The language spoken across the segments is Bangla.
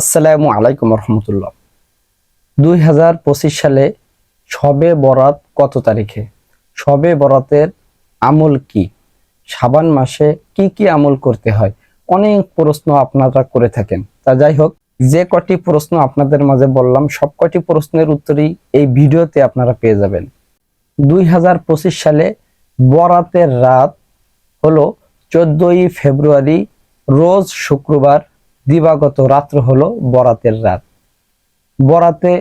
আসসালামু আলাইকুম রহমতুল্লাহ। দুই হাজার পঁচিশ সালে সবে বরাত কত তারিখে? সবে বরাতের আমল কি? সাবান মাসে কি কি আমল করতে হয়? অনেক প্রশ্ন আপনারা করে থাকেন। তা যাই হোক, যে কটি প্রশ্ন আপনাদের মাঝে বললাম, সব কটি প্রশ্নের উত্তরই এই ভিডিওতে আপনারা পেয়ে যাবেন। দুই হাজার পঁচিশ সালে বরাতের রাত হলো চোদ্দই ফেব্রুয়ারি, রোজ শুক্রবার দিবাগত রাত্র হলো বরাতের রাত। বরাতে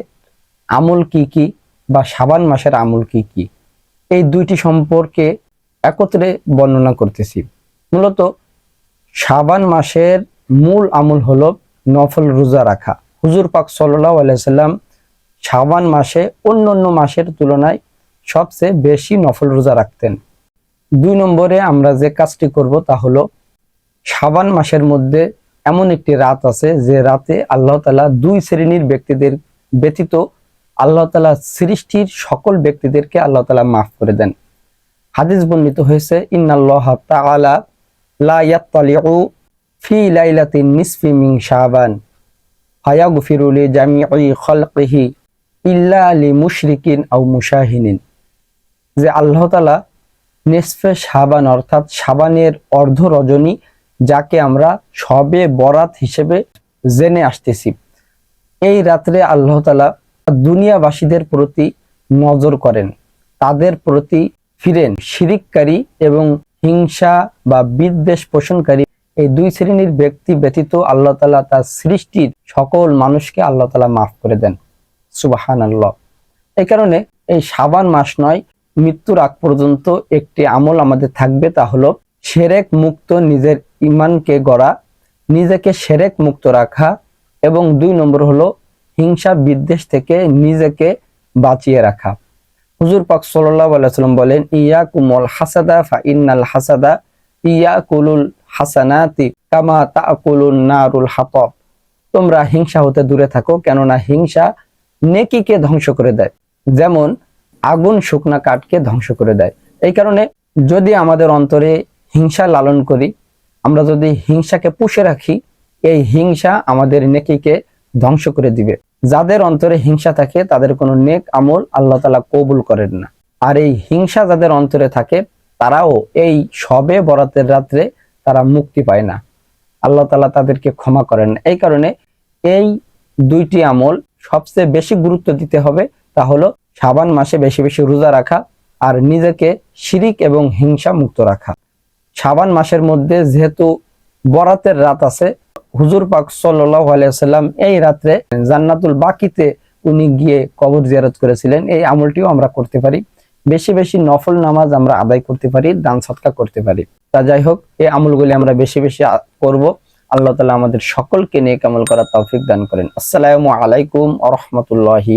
আমল কি কি বা সাবান মাসের আমল কি কি? এই দুইটি সম্পর্কে একত্রে বর্ণনা করতেছি। মূলত সাবান মাসের মূল আমল হলো নফল রোজা রাখা। হুজুর পাক সাল্লাহ আলাইসাল্লাম সাবান মাসে অন্য অন্য মাসের তুলনায় সবচেয়ে বেশি নফল রোজা রাখতেন। দুই নম্বরে আমরা যে কাজটি করব তা হলো সাবান মাসের মধ্যে এমন একটি রাত আছে যে রাতে আল্লাহ তালা দুই শ্রেণির ব্যক্তিদের ব্যতীত আল্লাহ তালা সৃষ্টির সকল ব্যক্তিদেরকে আল্লাহ তালা মাফ করে দেন। হাদিস বর্ণিত হয়েছে যে আল্লাহ তাআলা নিসফে শাবান অর্থাৎ শাবানের অর্ধ রজনী যাকে আমরা সবে বরাত হিসেবে জেনে আসতেছি। এই রাত্রে আল্লাহ তালা দুনিয়াবাসীদের প্রতি নজর করেন, তাদের প্রতি ফিরেন। শিরিককারী এবং হিংসা বা বিদ্বেষ পোষণকারী এই দুই শ্রেণির ব্যক্তি ব্যতীত আল্লাহ তালা তার সৃষ্টির সকল মানুষকে আল্লাহ তালা মাফ করে দেন। সুবাহান আল্লাহ এই কারণে এই সাবান মাস নয়, মৃত্যুর আগ পর্যন্ত একটি আমল আমাদের থাকবে, তা হলো সেরেক মুক্ত নিজের ইমানকে গড়া, নিজেকে সেরেক মুক্ত রাখা এবং দুই নম্বর হলো হিংসা বিদ্বেষ থেকে নিজেকে বাঁচিয়ে রাখা। হুজুর পাক সাল্লাহ আলাইসাল্লাম বলেন ইয়া কুমল হাসাদা ফা ইন্নাল হাসাদা ইয়া কুলুল হাসানাতি কামা তাকুলুন নারুল হাতব। তোমরা হিংসা হতে দূরে থাকো, কেননা হিংসা নেকিকে ধ্বংস করে দেয়, যেমন আগুন শুকনা কাঠকে ধ্বংস করে দেয়। এই কারণে যদি আমাদের অন্তরে হিংসা লালন করি আমরা যদি হিংসাকে পুষে রাখি, এই হিংসা আমাদের নেকিকে ধ্বংস করে দিবে। যাদের অন্তরে হিংসা থাকে, তাদের কোনো নেক আমল আল্লাহ তালা কবুল করেন না। আর এই হিংসা যাদের অন্তরে থাকে, তারাও এই সবে বরাতের রাত্রে তারা মুক্তি পায় না। আল্লাহ তালা তাদেরকে ক্ষমা করেন। এই কারণে এই দুইটি আমল সবচেয়ে বেশি গুরুত্ব দিতে হবে, তা হলো সাবান মাসে বেশি বেশি রোজা রাখা আর নিজেকে শিরিক এবং হিংসা মুক্ত রাখা। সাবান মাসের মধ্যে যেহেতু বরাতের রাত আছে, হুজুর পাক সাল্লাহ আলাইসাল্লাম এই রাত্রে জান্নাতুল বাকিতে উনি গিয়ে কবর জিয়ারত করেছিলেন। এই আমলটিও আমরা করতে পারি। বেশি বেশি নফল নামাজ আমরা আদায় করতে পারি, দান সৎকা করতে পারি। তা যাই হোক, এই আমলগুলি আমরা বেশি বেশি করব। আল্লাহ তালা আমাদের সকলকে নিয়ে কামল করার তৌফিক দান করেন। আসসালামু আলাইকুম আ রহমতুল্লাহি